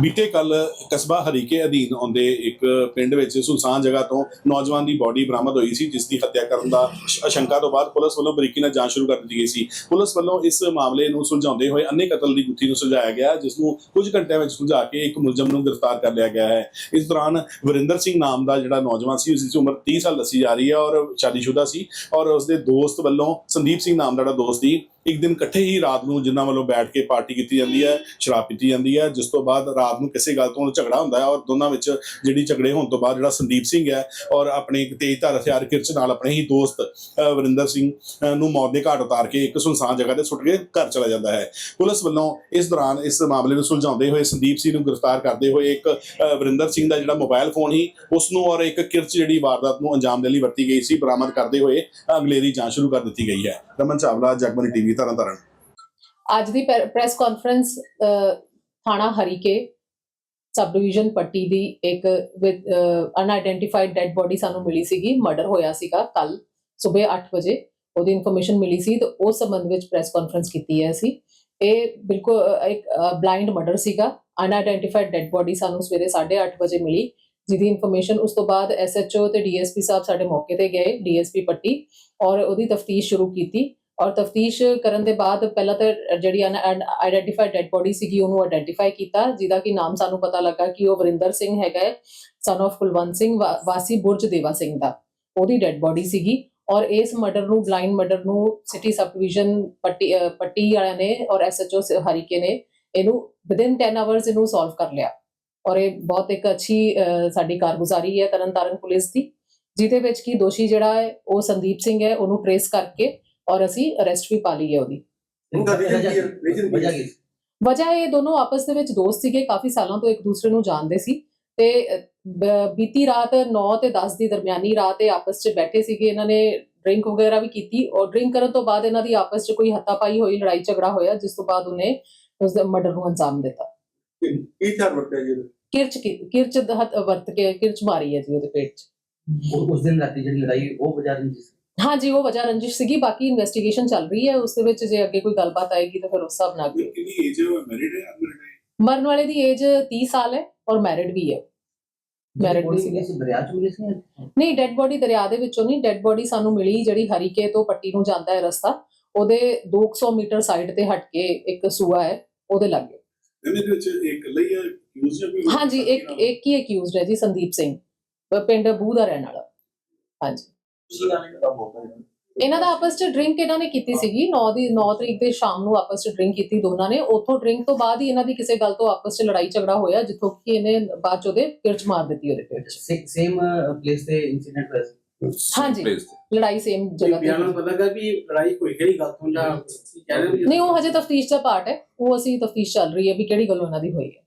ਬੀਤੇ ਕੱਲ ਕਸਬਾ ਹਰੀਕੇ ਅਧੀਨ ਆਉਂਦੇ ਇੱਕ ਪਿੰਡ ਵਿੱਚ ਸੁਲਸਾਨ ਜਗ੍ਹਾ ਤੋਂ ਨੌਜਵਾਨ ਦੀ ਬਾਡੀ ਬਰਾਮਦ ਹੋਈ ਸੀ, ਜਿਸ ਦੀ ਹੱਤਿਆ ਕਰਨ ਦਾ ਸ਼- ਤੋਂ ਬਾਅਦ ਪੁਲਿਸ ਵੱਲੋਂ ਬਰੀਕੀ ਨਾਲ ਜਾਂਚ ਸ਼ੁਰੂ ਕਰ ਦਿੱਤੀ ਗਈ ਸੀ। ਪੁਲਿਸ ਵੱਲੋਂ ਇਸ ਮਾਮਲੇ ਨੂੰ ਸੁਲਝਾਉਂਦੇ ਹੋਏ ਅੰਨੇ ਕਤਲ ਦੀ ਗੁੱਥੀ ਨੂੰ ਸੁਲਝਾਇਆ ਗਿਆ, ਜਿਸ ਨੂੰ ਕੁਝ ਘੰਟਿਆਂ ਵਿੱਚ ਸੁਲਝਾ ਕੇ ਇੱਕ ਮੁਲਜ਼ਮ ਨੂੰ ਗ੍ਰਿਫਤਾਰ ਕਰ ਲਿਆ ਗਿਆ ਹੈ। ਇਸ ਦੌਰਾਨ ਵਰਿੰਦਰ ਸਿੰਘ ਨਾਮ ਦਾ ਜਿਹੜਾ ਨੌਜਵਾਨ ਸੀ, ਉਸ ਦੀ ਉਮਰ 30 ਸਾਲ ਦੱਸੀ ਜਾ ਰਹੀ ਹੈ ਔਰ ਸ਼ਾਦੀशुदा ਸੀ ਔਰ ਉਸਦੇ ਦੋਸਤ ਵੱਲੋਂ ਸੰਦੀਪ ਸਿੰਘ ਨਾਮ ਦਾ ਜਿਹੜਾ ਦੋਸਤ ਸੀ ਇੱਕ ਦਿਨ ਇਕੱਠੇ ਹੀ ਰਾਤ ਨੂੰ ਜਿਨ੍ਹਾਂ ਵੱਲੋਂ ਬੈਠ ਕੇ ਪਾਰਟੀ ਕੀਤੀ ਜਾਂਦੀ ਹੈ ਸ਼ਰਾਬ ਪੀਤੀ ਜਾਂਦੀ ਹੈ ਜਿਸ ਤੋਂ ਬਾਅਦ ਰਾਤ ਨੂੰ ਕਿਸੇ ਗੱਲ ਤੋਂ ਝਗੜਾ ਹੁੰਦਾ ਹੈ ਔਰ ਦੋਨਾਂ ਵਿੱਚ ਜਿਹੜੀ ਝਗੜੇ ਹੋਣ ਤੋਂ ਬਾਅਦ ਜਿਹੜਾ ਸੰਦੀਪ ਸਿੰਘ ਹੈ ਔਰ ਆਪਣੇ ਤੇਜ਼ਧਾਰ ਹਥਿਆਰ ਕਿਰਚ ਨਾਲ ਆਪਣੇ ਹੀ ਦੋਸਤ ਅ, ਵਰਿੰਦਰ ਸਿੰਘ ਨੂੰ ਮੌਤ ਦੇ ਘਾਟ ਉਤਾਰ ਕੇ ਇੱਕ ਸੁਨਸਾਨ ਜਗ੍ਹਾ ਤੇ ਸੁੱਟ ਕੇ ਘਰ ਚਲਾ ਜਾਂਦਾ ਹੈ। ਪੁਲਿਸ ਵੱਲੋਂ ਇਸ ਦੌਰਾਨ ਇਸ ਮਾਮਲੇ ਨੂੰ ਸੁਲਝਾਉਂਦੇ ਹੋਏ ਸੰਦੀਪ ਸਿੰਘ ਨੂੰ ਗ੍ਰਿਫਤਾਰ ਕਰਦੇ ਹੋਏ ਇੱਕ ਵਰਿੰਦਰ ਸਿੰਘ ਦਾ ਜਿਹੜਾ ਮੋਬਾਈਲ ਫੋਨ ਸੀ ਉਸ ਨੂੰ ਔਰ ਇੱਕ ਕਿਰਚ ਜਿਹੜੀ ਵਾਰਦਾਤ ਨੂੰ ਅੰਜਾਮ ਦੇਣ ਲਈ ਵਰਤੀ ਗਈ ਸੀ ਬਰਾਮਦ ਕਰਦੇ ਹੋਏ ਅਗਲੇਰੀ ਜਾਂਚ ਸ਼ੁਰੂ ਕਰ ਦਿੱਤੀ ਗਈ ਹੈ। ਰਮਨ ਚਾਵਲਾ ਜਗਮਨੀ ਟੀਵੀ ਤਰਨਤਾਰਨ ਅੱਜ ਦੀ ਪ੍ਰੈਸ ਕਾਨਫਰੰਸ ਥਾਣਾ ਹਰੀਕੇ ਸਬ ਡਿਵੀਜ਼ਨ ਪੱਟੀ ਦੀ ਇੱਕ ਵਿਦ ਅਨਆਇਡੈਂਟੀਫਾਈਡ ਡੈੱਡ ਬੋਡੀ ਸਾਨੂੰ ਮਿਲੀ ਸੀਗੀ ਮਰਡਰ ਹੋਇਆ ਸੀਗਾ ਕੱਲ ਸਵੇਰ 8 ਵਜੇ। ਉਹਦੀ ਇਨਫੋਰਮੇਸ਼ਨ ਮਿਲੀ ਸੀ ਤਾਂ ਉਸ ਸੰਬੰਧ ਵਿੱਚ ਪ੍ਰੈਸ ਕਾਨਫਰੰਸ ਕੀਤੀ ਹੈ ਅਸੀਂ। ਇਹ ਬਿਲਕੁਲ ਇੱਕ ਬਲਾਈਂਡ ਮਰਡਰ ਸੀਗਾ। ਅਨਆਇਡੈਂਟੀਫਾਈਡ ਡੈੱਡ ਬੋਡੀ ਸਾਨੂੰ ਸਵੇਰੇ 8:30 ਵਜੇ ਮਿਲੀ, ਜਿਹਦੀ ਇਨਫੋਰਮੇਸ਼ਨ ਉਸ ਤੋਂ ਬਾਅਦ ਐਸਐਚਓ ਤੇ ਡੀਐਸਪੀ ਸਾਹਿਬ ਸਾਡੇ ਮੌਕੇ ਤੇ ਗਏ ਡੀਐਸਪੀ ਪੱਟੀ, ਔਰ ਉਹਦੀ ਤਫਤੀਸ਼ ਸ਼ੁਰੂ ਕੀਤੀ। ਔਰ ਤਫਤੀਸ਼ ਕਰਨ ਦੇ ਬਾਅਦ ਪਹਿਲਾਂ ਤਾਂ ਜਿਹੜੀ ਆਈਡੈਂਟੀਫਾਈਡ ਡੈਡ ਬੋਡੀ ਸੀਗੀ, ਉਹਨੂੰ ਆਈਡੈਂਟੀਫਾਈ ਕੀਤਾ, ਜਿਹਦਾ ਕਿ ਨਾਮ ਸਾਨੂੰ ਪਤਾ ਲੱਗਾ ਕਿ ਉਹ ਵਰਿੰਦਰ ਸਿੰਘ ਹੈਗਾ ਹੈ ਸਨ of ਕੁਲਵੰਤ ਸਿੰਘ, ਵਾ- ਵਾਸੀ ਬੁਰਜ ਦੇਵਾ ਸਿੰਘ ਦਾ। ਉਹਦੀ ਡੈਡ ਬੋਡੀ ਸੀਗੀ ਔਰ ਇਸ ਮਰਡਰ ਨੂੰ ਬਲਾਈਂਡ ਮਰਡਰ ਨੂੰ city sub division Patti Patti ਵਾਲਿਆਂ ਨੇ ਔਰ ਐਸਐਚਓ ਹਰੀਕੇ ਨੇ ਇਹਨੂੰ ਵਿਦਿਨ 10 ਆਵਰਸ ਇਹਨੂੰ ਸੋਲਵ ਕਰ ਲਿਆ। ਔਰ ਇਹ ਬਹੁਤ ਇੱਕ ਅੱਛੀ ਸਾਡੀ ਕਾਰਗੁਜ਼ਾਰੀ ਹੈ ਤਰਨਤਾਰਨ ਪੁਲਿਸ ਦੀ, ਜਿਹਦੇ ਵਿੱਚ ਕੀ ਦੋਸ਼ੀ ਜਿਹੜਾ ਹੈ, ਉਹ ਸੰਦੀਪ ਸਿੰਘ ਹੈ, ਉਹਨੂੰ ਟ੍ਰੇਸ ਕਰਕੇ ਔਰ ਅਸੀਂ ਅਰੈਸਟ ਵੀ ਪਾ ਲਈ ਹੈ ਉਹਦੀ ਉਨ੍ਹਾਂ ਦੀ ਰੀਜਨ ਕੀ ਹੈ? ਰੀਜਨ ਕੀ ਹੈ? ਵਜ੍ਹਾ ਇਹ ਦੋਨੋਂ ਆਪਸ ਦੇ ਵਿੱਚ ਦੋਸਤ ਸੀਗੇ ਕਾਫੀ ਸਾਲਾਂ ਤੋਂ ਇੱਕ ਦੂਸਰੇ ਨੂੰ ਜਾਣਦੇ ਸੀ ਤੇ ਬੀਤੀ ਰਾਤ 9 ਤੇ 10 ਦੀ ਦਰਮਿਆਨੀ ਰਾਤ ਇਹ ਆਪਸ 'ਚ ਬੈਠੇ ਸੀਗੇ ਇਹਨਾਂ ਨੇ ਡਰਿੰਕ ਵਗੈਰਾ ਵੀ ਕੀਤੀ ਔਰ ਡਰਿੰਕ ਕਰਨ ਤੋਂ ਬਾਅਦ ਇਹਨਾਂ ਦੀ ਆਪਸ 'ਚ ਕੋਈ ਹੱਤਾਪਾਈ ਹੋਈ ਲੜਾਈ ਝਗੜਾ ਹੋਇਆ ਜਿਸ ਤੋਂ ਬਾਅਦ ਉਹਨੇ ਉਸ ਦੇ ਮਰਡਰ ਨੂੰ ਅੰਜਾਮ ਦਿੱਤਾ ਕੀ ਹਥਿਆਰ ਵਰਤਿਆ ਜੀ? ਕਿਰਚ ਕਿਰਚ ਦਾ ਹੱਥ ਵਰਤ ਕੇ ਕਿਰਚ ਮਾਰੀ ਹੈ ਜੀ ਉਹਦੇ ਪੇਟ 'ਚ ਉਸ ਦਿਨ ਰਾਤੀ ਜਿਹੜੀ ਲੜਾਈ ਉਹ ਬਾਜ਼ਾਰ ਵਿੱਚ ਸੀ ਹਾਂਜੀ ਉਹ ਵਜ੍ਹਾ ਰੰਜਿਸ਼ ਸੀਗੀ ਬਾਕੀ ਇਨਵੈਸਟੀਗੇਸ਼ਨ ਚੱਲ ਰਹੀ ਹੈ ਉਸ ਦੇ ਵਿੱਚ ਜੇ ਅੱਗੇ ਕੋਈ ਗੱਲਬਾਤ ਆਏਗੀ ਤਾਂ ਫਿਰ ਉਸ ਹਿਸਾਬ ਨਾਲ ਅੱਗੇ ਕਿੰਨੀ ਏਜ ਮੈਰਿਡ ਹੈ ਅਨਮੈਰਿਡ ਹੈ? ਮਰਨ ਵਾਲੇ ਦੀ ਏਜ 30 ਸਾਲ ਹੈ ਔਰ ਮੈਰਿਡ ਵੀ ਹੈ। Married ਵੀ ਸੀਗੇ। ਸੀ ਦਰਿਆ ਚ ਮਿਲੀ ਸੀ ਨਹੀਂ ਡੈੱਡ ਬੋਡੀ ਦਰਿਆ ਦੇ ਵਿੱਚੋਂ ਨਹੀਂ ਡੈੱਡ ਬੋਡੀ ਸਾਨੂੰ ਮਿਲੀ ਜਿਹੜੀ ਹਰੀਕੇ ਤੋਂ ਪੱਟੀ ਨੂੰ ਜਾਂਦਾ ਹੈ ਰਸਤਾ ਉਹਦੇ 200 ਮੀਟਰ ਸਾਈਡ ਤੇ ਹਟ ਕੇ ਇੱਕ ਸੂਆ ਹੈ ਉਹਦੇ ਲਾਗੇ। ਇਹਦੇ ਵਿੱਚ ਇੱਕ ਲਈ ਹੈ ਯੂਜ਼ ਜਾਂ ਕੋਈ ਹਾਂਜੀ ਇੱਕ ਇੱਕ ਹੀ ਅਕਿਊਜ਼ਡ ਹੈ ਜੀ ਸੰਦੀਪ ਸਿੰਘ ਪਿੰਡ ਬੂਹ ਦਾ ਰਹਿਣ ਵਾਲਾ। ਹਾਂਜੀ ਇਹਨਾਂ ਦਾ ਆਪਸ ਚ ਡਰਿੰਕ ਇਹਨਾਂ ਨੇ ਕੀਤੀ ਸੀਗੀ। 9 ਦੀ 9 ਤਰੀਕ ਦੇ ਸ਼ਾਮ ਨੂੰ ਆਪਸ ਚ ਡਰਿੰਕ ਕੀਤੀ ਦੋਨਾਂ ਨੇ। ਉੱਥੋਂ ਡਰਿੰਕ ਤੋਂ ਬਾਅਦ ਹੀ ਇਹਨਾਂ ਦੀ ਕਿਸੇ ਗੱਲ ਤੋਂ ਆਪਸ ਚ ਲੜਾਈ ਝਗੜਾ ਹੋਇਆ ਜਿੱਥੋਂ ਕਿ ਇਹਨੇ ਬਾਅਦ ਚ ਉਹਦੇ ਕਿਰਚ ਮਾਰ ਦਿੱਤੀ ਉਹਦੇ ਪੇਟ 'ਚ। ਸੇਮ ਪਲੇਸ ਤੇ ਇਨਸੀਡੈਂਟ ਹੋਇਆ ਸੀ? ਹਾਂਜੀ। ਲੜਾਈ ਸੇਮ ਜਗ੍ਹਾ ਤੇ ਬਿਆਨਾਂ ਹੋਈ। ਪਤਾ ਲੱਗਾ ਵੀ ਲੜਾਈ ਕੋਈ ਕਿਹੜੀ ਗੱਲ ਤੋਂ ਜਾਂ ਕੀ ਕਹਿ ਰਹੇ ਵੀ ਨਹੀਂ ਉਹ ਹਜੇ ਤਫਤੀਸ਼ ਦਾ ਪਾਰਟ ਹੈ। ਉਹ ਅਸੀਂ ਤਫਤੀਸ਼ ਚੱਲ ਰਹੀ ਹੈ ਵੀ ਕਿਹੜੀ ਗੱਲੋਂ ਇਹਨਾਂ ਦੀ ਹੋਈ ਹੈ।